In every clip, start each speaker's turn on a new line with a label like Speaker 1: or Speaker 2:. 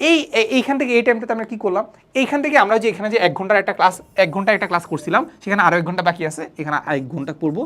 Speaker 1: এই, এই- এইখান থেকে এই টাইমটাতে আমরা কী করলাম? এইখান থেকে আমরা যে এখানে যে এক ঘণ্টার একটা ক্লাস এক ঘণ্টা একটা ক্লাস করছিলাম, সেখানে আরও এক ঘণ্টা বাকি আছে। এখানে এক ঘণ্টা করব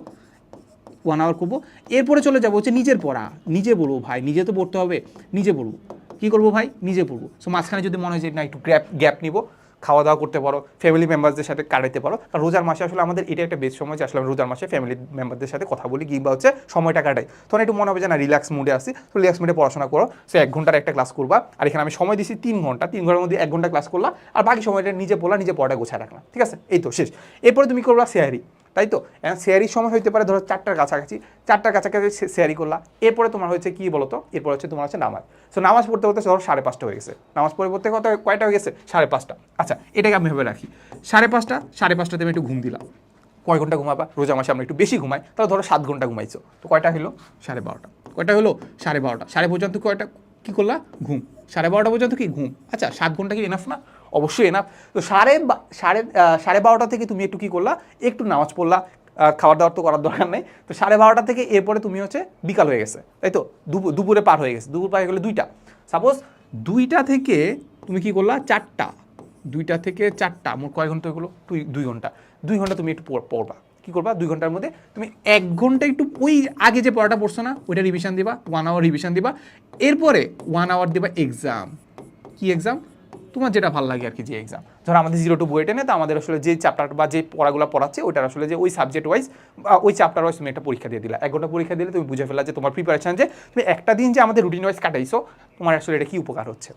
Speaker 1: ওয়ান আওয়ার করব। এরপরে চলে যাব হচ্ছে নিজের পড়া। নিজে বলব ভাই, নিজে তো পড়তে হবে, নিজে বলব কী করব ভাই? নিজে পড়ব। সো মাঝখানে যদি মনে হয় যে না, একটু গ্যাপ গ্যাপ নিবো। খাওয়া দাওয়া করতে পারো ফ্যামিলি মেম্বারদের সাথে কাটাতে পারো। কারণ রোজার মাসে আসলে আমাদের এটা একটা বেশ সময় যে আসলে রোজার মাসে ফ্যামিলি মেম্বারদের সাথে কথা বলি কিংবা হচ্ছে সময়টা কাটাই। তখন একটু মনে হবে যে না রিল্যাক্স মুডে আসি তো রিল্যাক্স মুডে পড়াশোনা করো, সে এক ঘণ্টার একটা ক্লাস করবা। আর এখানে আমি সময় দিছি তিন ঘণ্টা। তিন ঘণ্টার মধ্যে এক ঘণ্টা ক্লাস করলাম আর বাকি সময়টা নিজে পড়লা, নিজে পড়াটা গোছায় রাখলাম ঠিক আছে? এই তো, শেষ। এরপরে তুমি করবা শেয়ারি তাই তো? শেয়ারির সময় হইতে পারে, ধরো চারটার কাছাকাছি। চারটার কাছাকাছি শেয়ারি করলা। এরপরে তোমার হচ্ছে কি বলো তো এরপর হচ্ছে তোমার হচ্ছে নামাজ। সো নামাজ পড়তে পড়তে ধরো সাড়ে পাঁচটা হয়ে গেছে। নামাজ পড়ে পড়তে কত কয়টা হয়ে গেছে? সাড়ে পাঁচটা। আচ্ছা এটাকে আমি ভেবে রাখি। সাড়ে পাঁচটা, সাড়ে পাঁচটাতে আমি একটু ঘুম দিলাম। কয় ঘণ্টা ঘুমাবা? রোজা মাসে আমরা একটু বেশি ঘুমাই। তাহলে ধরো সাত ঘণ্টা ঘুমাইছো। তো কয়টা হলো সাড়ে বারোটা। কয়টা হলো সাড়ে বারোটা। সাড়ে পর্যন্ত কয়টা কী করলা? ঘুম। সাড়ে বারোটা পর্যন্ত কি? ঘুম। আচ্ছা সাত ঘণ্টা কি এনাফ না? অবশ্যই এনাফ তো সাড়ে সাড়ে সাড়ে বারোটা থেকে তুমি একটু কী করলা? একটু নামাজ পড়লা। খাবার দাবার তো করার দরকার নেই। তো সাড়ে বারোটা থেকে এরপরে তুমি হচ্ছে বিকাল হয়ে গেছে। তাই তো? দুপুর পার হয়ে গেছে। দুপুর পার হয়ে গেলে দুইটা। সাপোজ দুইটা থেকে তুমি কি করলা? চারটা। দুইটা থেকে চারটা। মোট কয় ঘণ্টা হয়ে গেলো? দুই ঘণ্টা। দুই ঘণ্টা তুমি একটু পড়- পড়বা। কি করবা? দুই ঘণ্টার মধ্যে তুমি এক ঘণ্টা একটু ওই আগে যে পড়াটা পড়ছো না, ওইটা রিভিশন দিবা। ওয়ান আওয়ার রিভিশন দিবা। এরপরে ওয়ান আওয়ার দিবা এক্সাম কি এক্সাম তোমার যেটা ভালো লাগে আর কি, যে এক্সাম ধরো আমাদের জিরো টু বইটা নেই তো আমাদের আসলে যে চ্যাপ্টার বা যে পড়াগুলো পড়াচ্ছে ওটার আসলে যে ওই সাবজেক্ট ওয়াইজ ওই চ্যাপ্টার ওয়াইজ তুমি একটা পরীক্ষা দিয়ে দিলা। এক ঘণ্টা পরীক্ষা দিলে তুমি বুঝে ফেলা যে তোমার প্রিপারেশন যে তুমি একটা দিন যে আমাদের রুটিন ওয়াইজ কাটাইছো, তোমার আসলে এটা কি উপকার হচ্ছে?